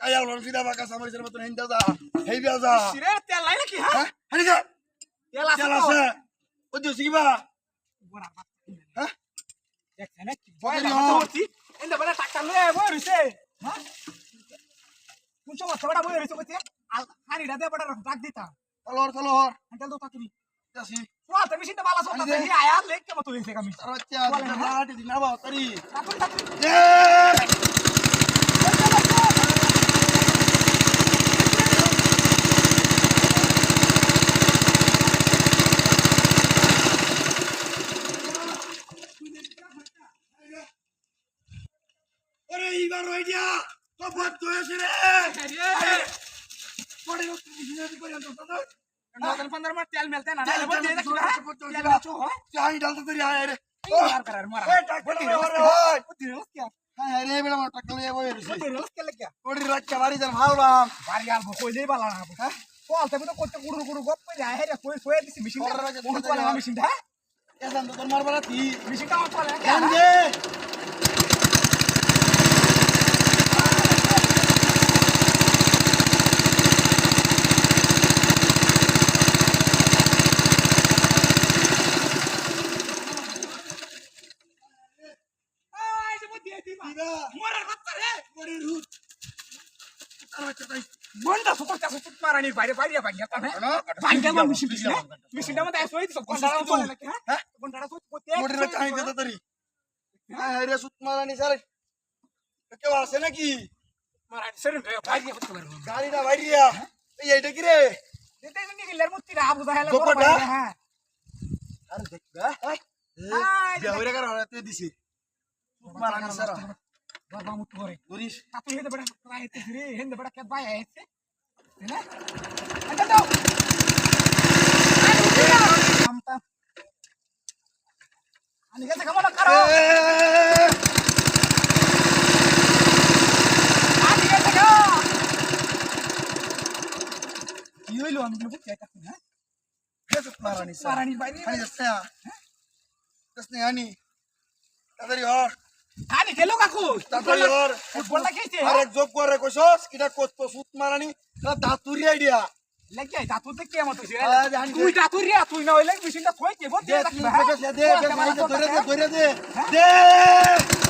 কায়া হলো সিধা বাঁকা সামরিসের মতন হিন্দা যা হেই বিয়া যা সিরে তেল নাই নাকি হ্যাঁ হ্যাঁ হানি যা তেল আছে চাল তো আছে ওই দিও সিবা বড় বাপ হ্যাঁ দেখছেন না কি লাগে হ। হচ্ছি এন্ড বড় টাকা লয়ে বই রইছে হ্যাঁ কোন সময় বড় বই রইছে কইতে হানিটা দে বড় ডাক দিতা তলর তলর আন্টাল তো তাকি যাসি সোয়া তুমি সিনটা বালা সোতা। দেখি আয়া লেক কে মতো হইছে কামি বাচ্চা দিনা বাও তারি তাকি তাকি ওই দিয়া তো বাদ হয়েছে রে তুই বিজনেস করে তো নদন পন্দর মার তেল মেলতে না তেল বল দেখি তেল আছো চাই ডালতে আয় রে। মার করার মারা এ টাক বলে ওরে ভাই বুদ্ধি রস কি হ্যাঁ রে বেটা আমার টাকা লইয়া বই রইছে বুদ্ধি রস কে লাগা ওড়ি রাখা বাড়ি যান ভালো বাম। বাড়ি আলবো কইলেই বালা না হ্যাঁ? কল তুমি তো করতে গুড়ু গুড়ু গপ করে আয় রে কই কই দিছি মেশিন এসান তো মেশিনটা আই যে বুদ্ধি দিবা দিবা মরার বাচ্চা রে ওড়ি রুট তার বাচ্চা তাই বন্ডা সুতর তা সুতর মারানি বাইরে বাইরে বাইরে তা হ্যাঁ না বাইরে আমার মেশিন দিছি মেশিনটা মধ্যে আসই দিছ গন্ডাটা চলে নাকি হ্যাঁ গন্ডাটা তো কোতে ওড়ি রাখা আই দে তারি হ্যাঁ রে সুত মারানি সারে কেউ আছে নাকি মারানি সরে বাইরে করতে পারব গাড়িটা বাইরিয়া এই এইটা কি রে দিতে নি গিলার মুতি রা আবু জাহেলা গোপটা? হ্যাঁ আরে দেখ বে মারানি না আচ্ছা গেছে আনি গেছে গো কি হইল আমি বুঝতে চাইতাছি না সুত মারানি সারা বাইরে হানি যাচ্ছে যাচ্ছে তাড়াতাড়ি হর আনি খেলো কাকু। তারপরে হর ফুটবলটা খেয়েছে? আরে জব করে কইছস কিটা করতো সুত মারানি? না দাতুরি আইডিয়া লাগি আই দাতুর তে কে মত হইছে তুই দাতুরি আ তুই না হইলে মেশিনটা কই কে বল দে তুই দেখে দে দে ধরে দে ধরে দে। হ্যাঁ? দে!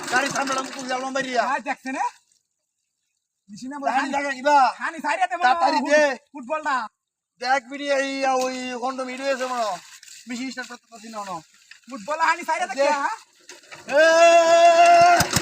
গাড়ি সামনে লম্বা কুল লম্বা বাড়িয়া আজ দেখছ না মেশিনা বল হানি জায়গা কিবা হানি সাইরা দেব তাড়াতাড়ি দে। ফুটবলটা দেখ বিড়ি এই ওই হন্ড মিডিও এসে মনো মিশি স্টার্ট করতে পারছি না ফুটবল হানি সাইরা দে দে। হ্যাঁ এ